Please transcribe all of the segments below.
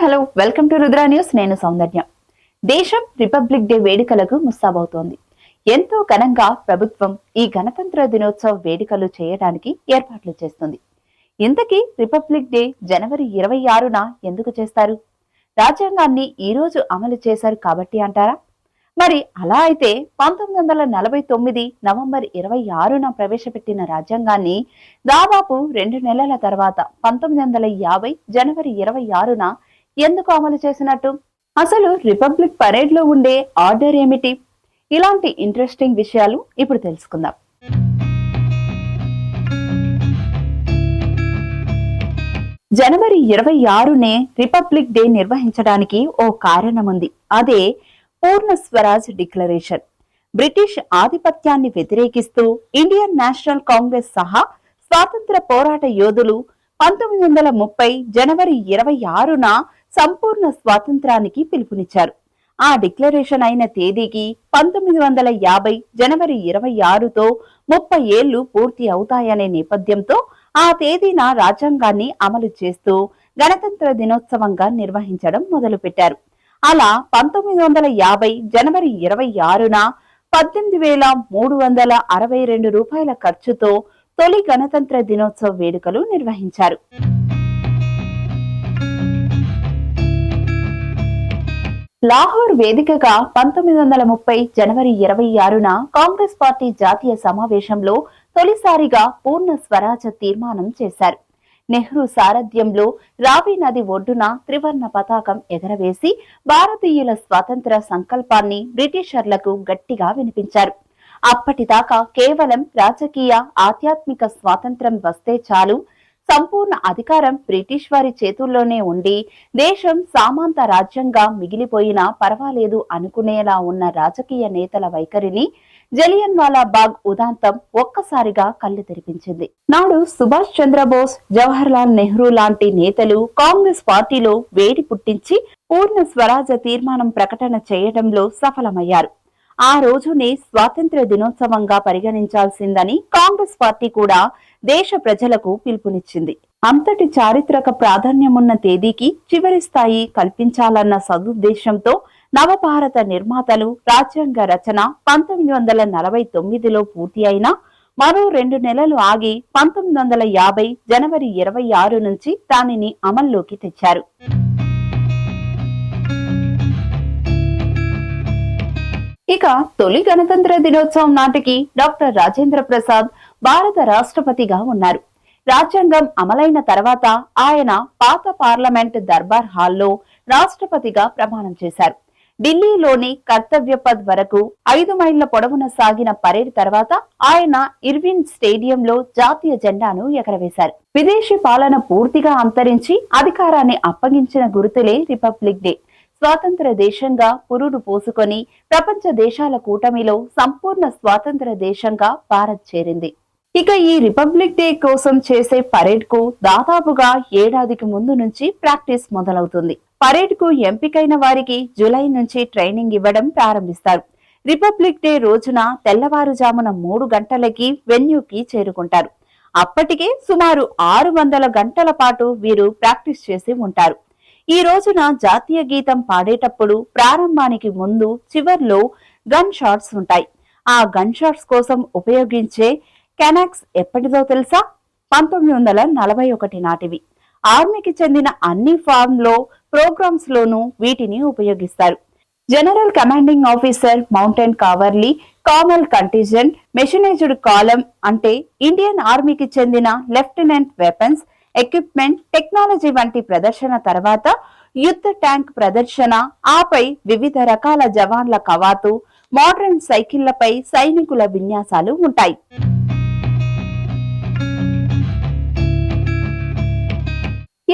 Hello welcome to Rudra news. నేను సౌందర్య. దేశం republic day వేడుకలకు ముస్తాబవుతోంది ఎంతో ఘనంగా ప్రభుత్వం ఈ గణతంత్ర దినోత్సవ వేడుకలు చేయడానికి ఏర్పాట్లు చేస్తుంది. ఇంతకీ రిపబ్లిక్ డే జనవరి ఇరవై ఆరున ఎందుకు చేస్తారు? రాజ్యాంగాన్ని ఈ రోజు అమలు చేశారు కాబట్టి అంటారా? మరి అలా అయితే పంతొమ్మిది వందల నలభై తొమ్మిది నవంబర్ ఇరవై ఆరున ప్రవేశపెట్టిన రాజ్యాంగాన్ని దాదాపు రెండు నెలల తర్వాత పంతొమ్మిది వందల యాభై జనవరి ఇరవై ఆరున ఎందుకు అమలు చేసినట్టు? అసలు రిపబ్లిక్ పరేడ్లో ఉండే ఆర్డర్ ఏమిటి? ఇలాంటి ఇంట్రెస్టింగ్ విషయాలు ఇప్పుడు తెలుసుకుందాం. జనవరి ఇరవై ఆరునే రిపబ్లిక్ డే నిర్వహించడానికి ఓ కారణం ఉంది అదే పూర్ణ స్వరాజ్ డిక్లరేషన్. బ్రిటిష్ ఆధిపత్యాన్ని వ్యతిరేకిస్తూ ఇండియన్ నేషనల్ కాంగ్రెస్ సహా స్వాతంత్ర పోరాట యోధులు పంతొమ్మిది వందల ముప్పై జనవరి ఇరవై ఆరున సంపూర్ణ స్వాతంత్రానికి పిలుపునిచ్చారు. ఆ డిక్లరేషన్ అయిన తేదీకి పంతొమ్మిది వందల యాభై జనవరి ఇరవై ఆరుతో ముప్పై ఏళ్ళు పూర్తి అవుతాయనే నేపథ్యంతో ఆ తేదీన రాజ్యాంగాన్ని అమలు చేస్తూ గణతంత్ర దినోత్సవంగా నిర్వహించడం మొదలుపెట్టారు. అలా పంతొమ్మిది వందల యాభై జనవరి ఇరవై ఆరున పద్దెనిమిది వేల మూడు వందల అరవై రెండు రూపాయల ఖర్చుతో తొలి గణతంత్ర దినోత్సవ వేడుకలు నిర్వహించారు. లాహోర్ వేదికగా పంతొమ్మిది వందల ముప్పై జనవరి ఇరవై ఆరున కాంగ్రెస్ పార్టీ జాతీయ సమావేశంలో తొలిసారిగా పూర్ణ స్వరాజ తీర్మానం చేశారు. నెహ్రూ సారథ్యంలో రావి నది ఒడ్డున త్రివర్ణ పతాకం ఎగరవేసి భారతీయుల స్వాతంత్ర సంకల్పాన్ని బ్రిటిషర్లకు గట్టిగా వినిపించారు. అప్పటిదాకా కేవలం రాజకీయ ఆధ్యాత్మిక స్వాతంత్రం వస్తే చాలు సంపూర్ణ అధికారం బ్రిటిష్ వారి చేతుల్లోనే ఉండి దేశం సామాంత రాజ్యంగా మిగిలిపోయినా పర్వాలేదు అనుకునేలా ఉన్న రాజకీయ నేతల వైఖరిని జలియన్ వాలా బాగ్ ఉదాంతం ఒక్కసారిగా కళ్ళు తెరిపించింది. నాడు సుభాష్ చంద్రబోస్ జవహర్ లాల్ నెహ్రూ లాంటి నేతలు కాంగ్రెస్ పార్టీలో వేడి పుట్టించి పూర్ణ స్వరాజ తీర్మానం ప్రకటన చేయడంలో సఫలమయ్యారు. ఆ రోజునే స్వాతంత్ర్య దినోత్సవంగా పరిగణించాల్సిందని కాంగ్రెస్ పార్టీ కూడా దేశ ప్రజలకు పిలుపునిచ్చింది. అంతటి చారిత్రక ప్రాధాన్యమున్న తేదీకి చివరి స్థాయి కల్పించాలన్న సదుద్దేశంతో నవభారత నిర్మాతలు రాజ్యాంగ రచన పంతొమ్మిది వందల నలభై తొమ్మిదిలో పూర్తి అయినా మరో రెండు నెలలు ఆగి పంతొమ్మిది వందల యాభై జనవరి ఇరవై ఆరు నుంచి దానిని అమల్లోకి తెచ్చారు. ఇక తొలి గణతంత్ర దినోత్సవం నాటికి డాక్టర్ రాజేంద్ర ప్రసాద్ భారత రాష్ట్రపతిగా ఉన్నారు. రాజ్యాంగం అమలైన తర్వాత ఆయన పాత పార్లమెంట్ దర్బార్ హాల్లో రాష్ట్రపతిగా ప్రమాణం చేశారు. ఢిల్లీలోని కర్తవ్యపథ్ వరకు ఐదు మైళ్ళ పొడవున సాగిన పరేడ్ తర్వాత ఆయన ఇర్విన్ స్టేడియంలో జాతీయ జెండాను ఎగరవేశారు. విదేశీ పాలన పూర్తిగా అంతరించి అధికారాన్ని అప్పగించిన గుర్తులే రిపబ్లిక్ డే. స్వాతంత్ర దేశంగా పురుడు పోసుకొని ప్రపంచ దేశాల కూటమిలో సంపూర్ణ స్వాతంత్ర దేశంగా భారత్ చేరింది. ఇక ఈ రిపబ్లిక్ డే కోసం చేసే పరేడ్కు దాదాపుగా ఏడాదికి ముందు నుంచి ప్రాక్టీస్ మొదలవుతుంది. పరేడ్కు ఎంపికైన వారికి జూలై నుంచి ట్రైనింగ్ ఇవ్వడం ప్రారంభిస్తారు. రిపబ్లిక్ డే రోజున తెల్లవారుజామున మూడు గంటలకి వెన్యూకి చేరుకుంటారు. అప్పటికే సుమారు ఆరు వందల గంటల పాటు వీరు ప్రాక్టీస్ చేసి ఉంటారు. ఈ రోజున జాతీయ గీతం పాడేటప్పుడు ప్రారంభానికి ముందు చివర్లో గన్ షాట్స్ ఉంటాయి. ఆ గన్ షాట్స్ కోసం ఉపయోగించే కెనాక్స్ ఎప్పటిదో తెలుసా? పంతొమ్మిది వందల నలభై ఒకటి నాటివి. ఆర్మీకి చెందిన అన్ని ఫార్మ్లో ప్రోగ్రామ్స్ లోనూ వీటిని ఉపయోగిస్తారు. General commanding officer mountain cavalry camel contingent mechanised column అంటే ఇండియన్ ఆర్మీకి చెందిన లెఫ్టినెంట్ వెపన్స్ ఎక్విప్మెంట్ టెక్నాలజీ వంటి ప్రదర్శన తర్వాత యుద్ధ ట్యాంక్ ప్రదర్శన ఆపై వివిధ రకాల జవాన్ల కవాతు మోడర్న్ సైకిళ్ళపై సైనికుల విన్యాసాలు ఉంటాయి.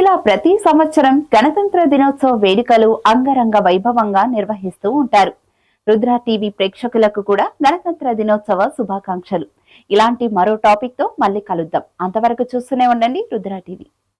ఇలా ప్రతి సంవత్సరం గణతంత్ర దినోత్సవ వేడుకలు అంగరంగ వైభవంగా నిర్వహిస్తూ ఉంటారు. రుద్ర టీవీ ప్రేక్షకులకు కూడా గణతంత్ర దినోత్సవ శుభాకాంక్షలు. ఇలాంటి మరో టాపిక్తో మళ్ళీ కలుద్దాం. అంతవరకు చూస్తూనే ఉండండి రుద్ర టీవీ.